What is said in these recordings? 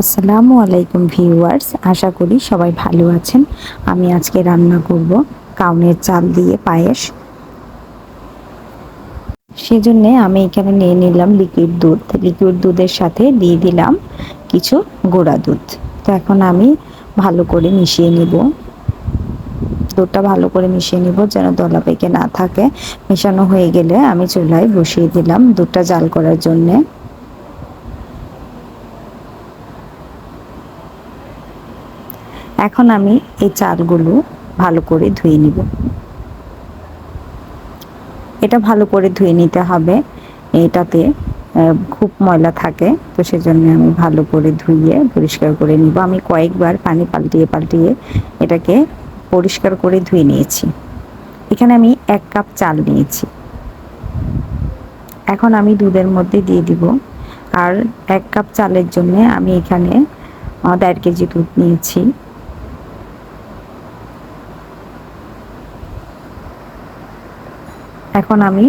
আসসালামু আলাইকুম ভিউয়ার্স, আশা করি সবাই ভালো আছেন। আমি আজকে রান্না করব কাউনের চাল দিয়ে পায়েস। সেজন্যে আমি এখানে নিয়ে নিলাম লিকুইড দুধ। লিকুইড দুধের সাথে দিয়ে দিলাম কিছু গোড়া দুধ। তো এখন আমি ভালো করে মিশিয়ে নিব। দুধটা ভালো করে মিশিয়ে নিব যেন দলা পেকে না থাকে। মেশানো হয়ে গেলে আমি চুলায় বসিয়ে দিলাম দুধটা জাল করার জন্যে। এখন আমি এই চালগুলো ভালো করে ধুয়ে নিব। এটা ভালো করে ধুয়ে নিতে হবে। এটাতে খুব ময়লা থাকে, তো সেজন্য আমি ভালো করে ধুইয়ে পরিষ্কার করে নিব। আমি কয়েকবার পানি পাল্টিয়ে পাল্টিয়ে এটাকে পরিষ্কার করে ধুয়ে নিয়েছি। এখানে আমি এক কাপ চাল নিয়েছি। এখন আমি দুধের মধ্যে দিয়ে দিব। আর এক কাপ চালের জন্য আমি এখানে দেড় কেজি দুধ নিয়েছি। এখন আমি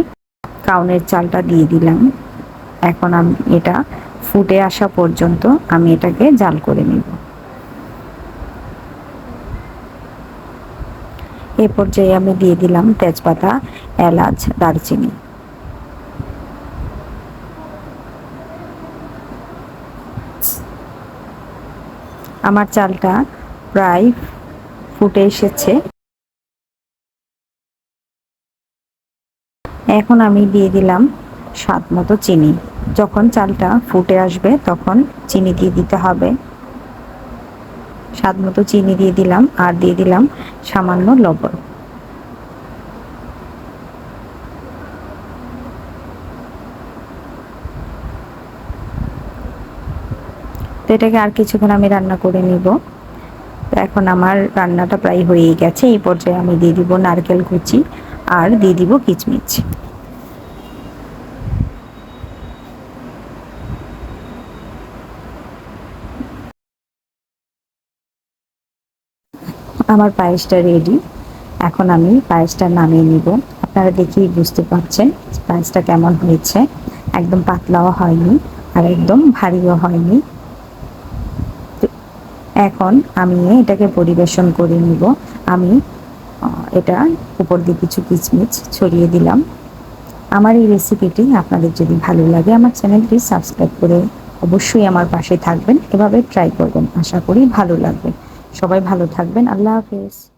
কাউনের চালটা দিয়ে দিলাম। এখন আমি এটা ফুটে আসা পর্যন্ত আমি এটাকে জাল করে নিব। এ পর্যায়ে আমি দিয়ে দিলাম তেজপাতা, এলাচ, দারচিনি। আমার চালটা প্রায় ফুটে এসেছে। এখন আমি দিয়ে দিলাম স্বাদ মতো চিনি। যখন চালটা ফুটে আসবে, তখন চিনি দিয়ে দিতে হবে। স্বাদ মতো চিনি দিয়ে দিলাম আর দিয়ে দিলাম সামান্য লবণ। তো এটাকে আর কিছুক্ষণ আমি রান্না করে নিব। তো এখন আমার রান্নাটা প্রায় হয়েই গেছে। এই পর্যায়ে আমি দিয়ে দিব নারকেল কুচি। আর দিয়ে দিব কিচমিচ। আমার পায়েসটা রেডি এখন আমি পায়েসটা নামিয়ে নিব। আপনারা দেখেই বুঝতে পারছেন পায়েসটা কেমন হয়েছে। একদম পাতলাও হয়নি আর একদম ভারীও হয়নি। এখন আমি এটাকে পরিবেশন করে নিব। আমি এটা উপর দিয়ে কিছু কিচমিচ ছড়িয়ে দিলাম। আমার এই রেসিপিটি আপনাদের যদি ভালো লাগে, আমার চ্যানেলটি সাবস্ক্রাইব করে অবশ্যই আমার পাশে থাকবেন। এভাবে ট্রাই করবেন, আশা করি ভালো লাগবে। সবাই ভালো থাকবেন। আল্লাহ হাফেজ।